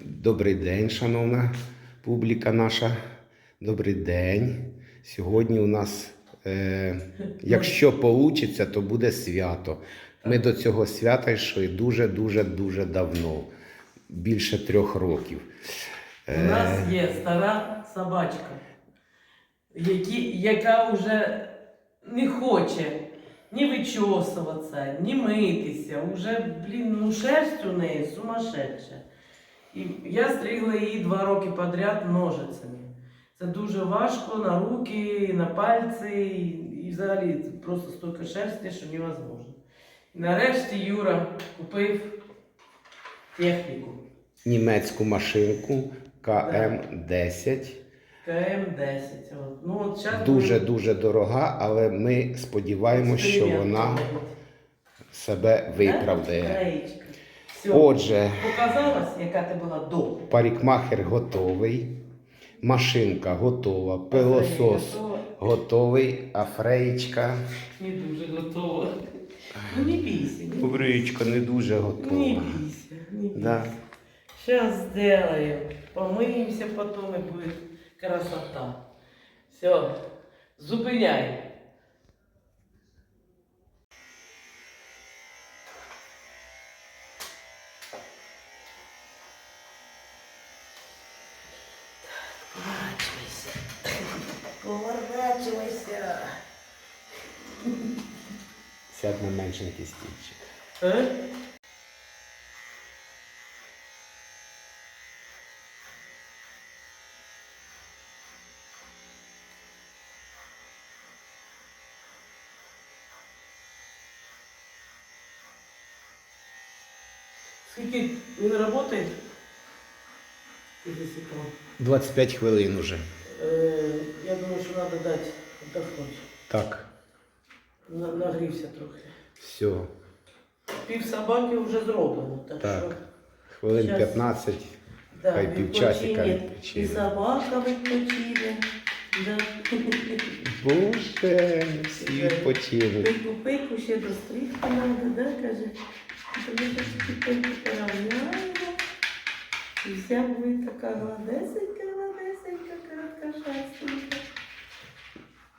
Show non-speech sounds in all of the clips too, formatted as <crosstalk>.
Добрий день, шановна публіка наша. Добрий день. Сьогодні у нас, е, якщо вийде, то буде свято. Ми до цього свята йшли дуже-дуже дуже давно, більше трьох років. У нас є стара собачка, які, яка вже не хоче ні вичосуватися, ні митися. Уже, блін, ну шерсть у неї сумасшедша. І я стригла її два роки подряд ножицями. Це дуже важко на руки, на пальці, і, взагалі просто стільки шерсті, що невозможно. І нарешті Юра купив техніку. Німецьку машинку КМ-10. КМ-10. Ну, от щас Дуже-дуже дорога, але ми сподіваємося, що вона себе виправдає. Краєчка. Все. Отже, Показалось, яка ти була до. парикмахер готовий, машинка готова, пилосос Готова. готовий, а фреєчка. Не дуже готова. Ну не бійся. Не, Кубричка не дуже не готова. бійся. Не бійся. Да. Сейчас сделаем. Помыемся потом и будет красота. Все. Зупиняй. Сядь на меншенький стільчик. А? Скільки він працює? Скільки секунд? 25 хвилин уже. Е, я думаю, що треба дати віддохнути. Так, На- Нагрівся трохи. все. Пів собаки вже зроблено, так, Так. що Хвилин Щас. 15. да, Хай півчасика відпочине. І собака відпочине. Да. Боже, всі відпочинуть. Пику, пику, ще до стрижки треба, да, каже. Тобі ж пику поравняємо. І вся буде така гладесенька, гладесенька, короткошерстенька.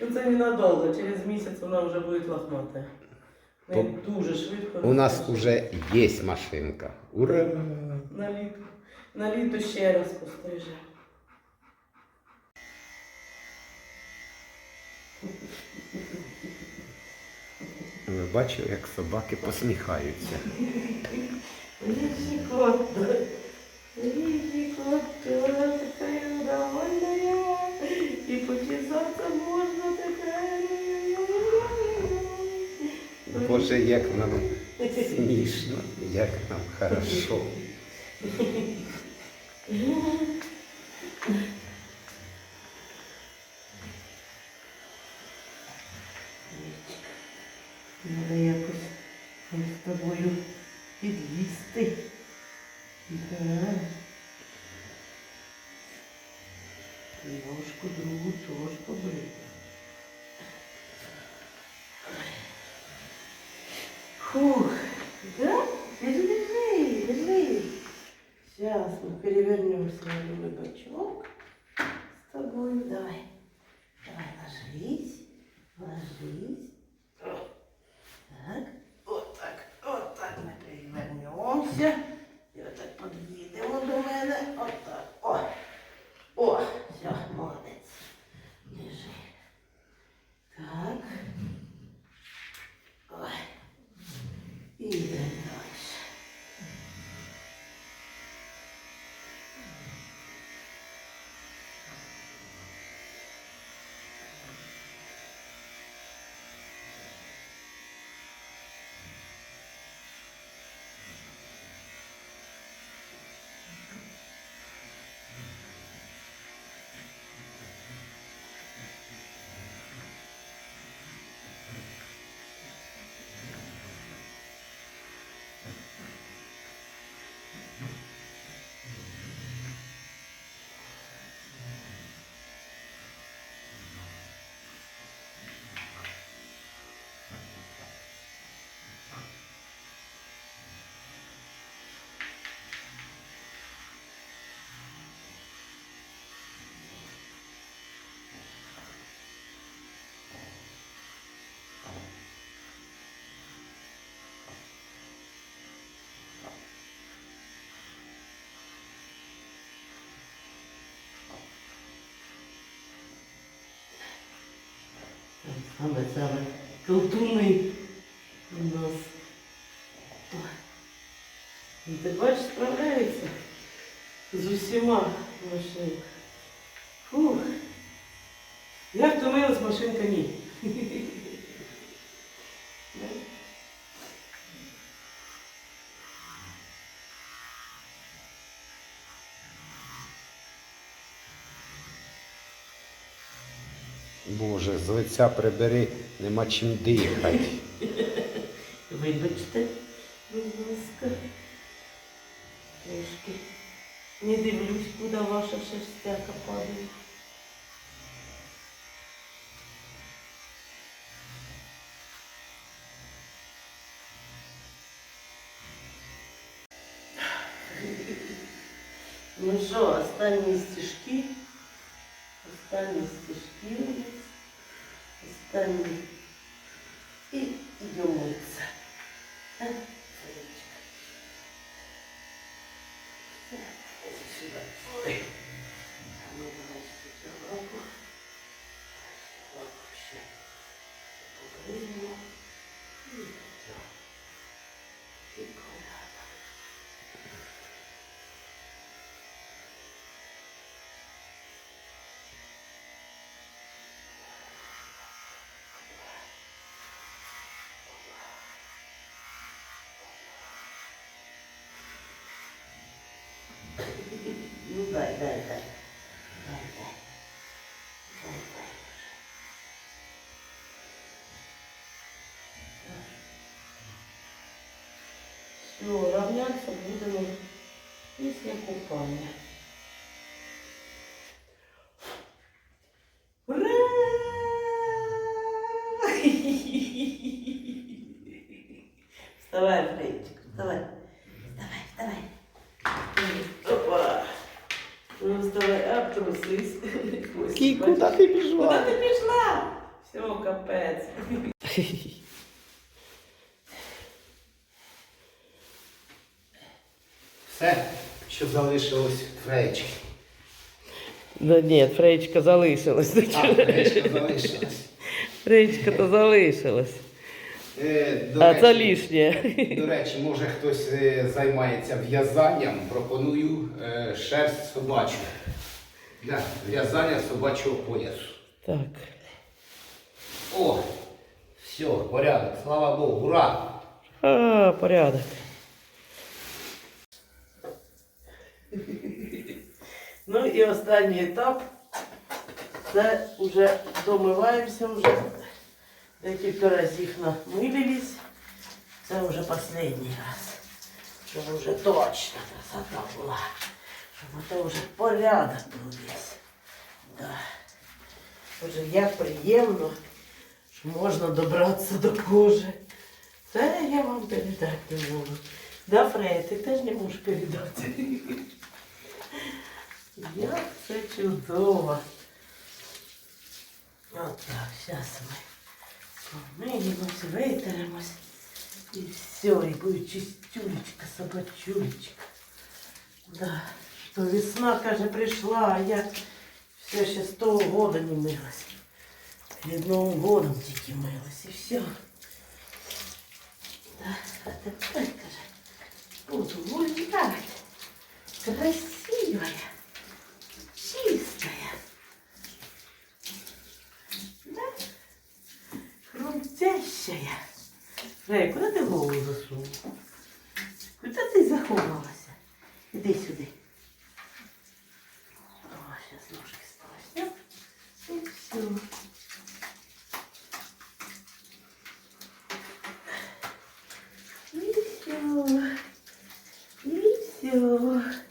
Ну це ненадовго, через місяць вона вже буде лохмата. Не По- дуже швидко. У нас вже є машинка. Ура! На літо. На літо ще раз постриже. Ви бачили, як собаки посміхаються. Кот, тоже такая довольная. И почесаться можно Боже, як нам смішно, як нам хорошо. Треба якось з тобою підлізти. Да. Ножку другу теж Фух, да? Держи, держи. Сейчас мы перевернемся на другой бочок с тобой. Давай, давай, ложись, ложись. Але це колтуни у нас. Ой. Ну, Ти бачиш, справляється з усіма машинками. Фух. Я втомилась, машинка ні. Боже, з лиця прибери, нема чим дихати. Вибачте, будь ласка. Трішки. Не дивлюсь, куди ваша шерстяка падає. Ну що, останні стежки. Останні стежки у нас. Останні. Ну дай, дай, дай. Дай, дай. Дай, дай. Все, равняться будемо після купання. <laughs> Вставай, Фрейчик. Вставай, вставай, обтрусись. Кі, куди ти Куда пішла? ти пішла? Все, капець. Все, що залишилось фречки. Да ні, Фреєчка залишилась. А, фречка залишилась. Фреєчка то залишилась. Е, до А речі, це лишнє. До речі, може хтось е, займається в'язанням, пропоную е, шерсть собачу. Для в'язання собачого поясу. Так. О, все, порядок, слава Богу, ура! А, порядок. <laughs> Ну і останній етап. Це вже домиваємося вже. Декілька разів намилились. Це вже останній раз. Щоб вже точно красота була. Щоб це вже порядок був весь. Да. Боже, як приємно, що можна добратися до кожи. Це я вам передати не можу. Да, Фрея, ти теж не можеш передати. Як це чудово. От так, зараз ми помиємось, витеремось. І все, і буде чистюлечка, собачулечка. Да, Що весна, каже, прийшла, а я все ще з того года не милась. Перед Новим годом тільки милась, і все. А тепер, каже, буду гулять. Красивая, чистая. Да? Хрумтящая. Рей, куди ти голову засунув? Куди ти заховалася? Іди сюди. О, зараз ножки спросня. І все. І все. И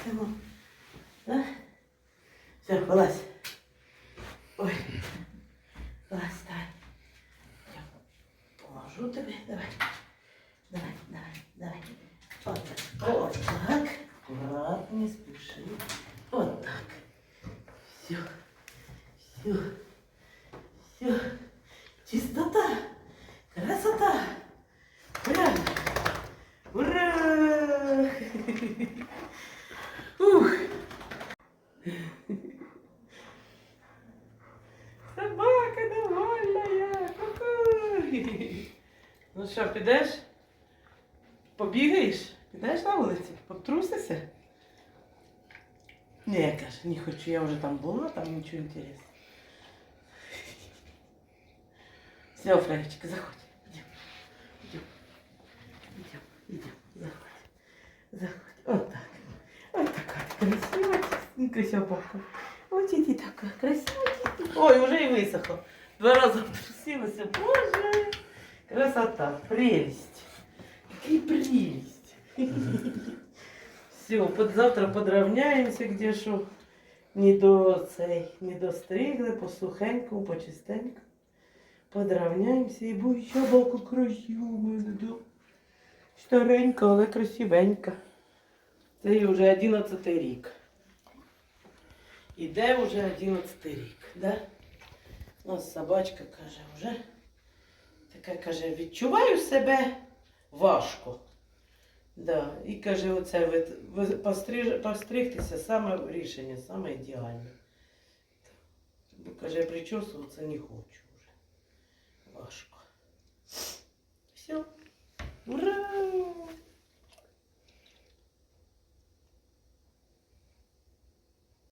Так. І ушки зараз піде почистимо. Чистимо. Да? Все, вилазь. Ой. Вилазь, давай. Я поможу тобі. Давай. Давай, давай, давай. Вот так. Вот так. Аккуратно, не спеши. Вот так. Все. Все. Все. Чистота. Красота. Ура! Ура! <laughs> підеш? Побігаєш? Підеш на вулиці? Потрусишся? Ні, каже, не хочу, я вже там була, там нічого інтересного. Все, Фрейчик, заходь. Идем. Идем. Идем. Идем. Заходь. Заходь. Вот так. Вот такая красивая, чистенькая вся попка. Вот иди такая красивая. Ой, уже и высохла. Два раза обтрусилась. Боже. Красота. Прелесть. Какие прелесть. Все, под завтра подравняємося, где що. Не до цей, не достригли, по сухенькому, по чистенькому. Подравняємося і буде ще боку красиво буде. Старенька, але красивенька. Це їй вже 11 рік. Іде вже 11 рік, да? У нас собачка каже, вже Така каже, відчуваю себе важко. Да. І каже, оце ви, постриг, постригтися саме рішення, саме ідеальне. Бо каже, причосуватися не хочу вже. Важко. Все. Ура!